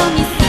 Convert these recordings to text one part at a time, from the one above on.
Tell me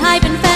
type and fast.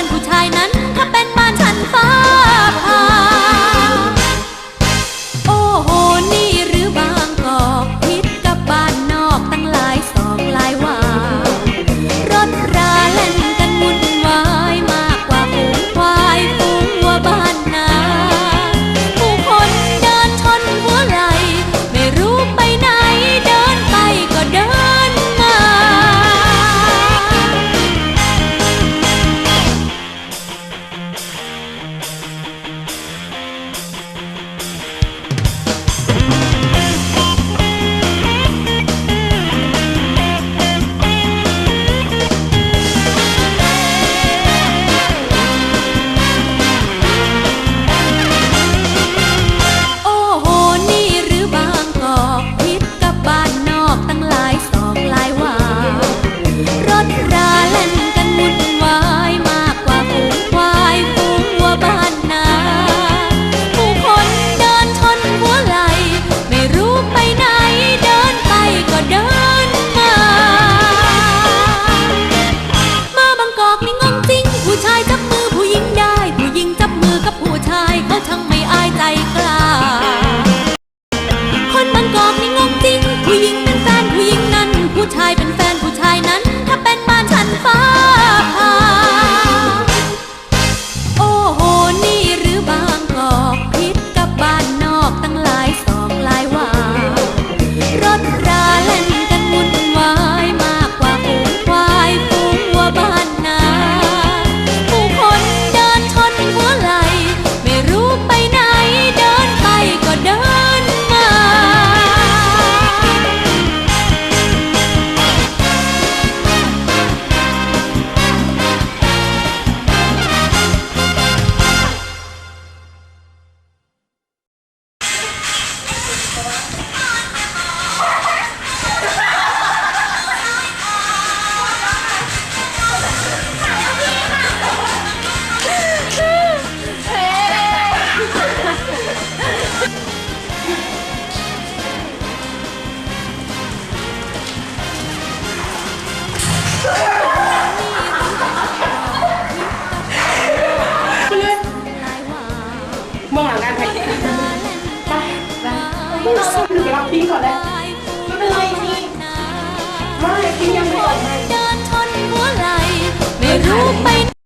ผู้ชายเขาทั้ง ไม่เอาแล้วหนูไปรับพิงก่อนแล้วไม่เป็นไรนี่ไม่พิงยังไม่ออกมาเดินชนหัวไหลไม่รู้ไป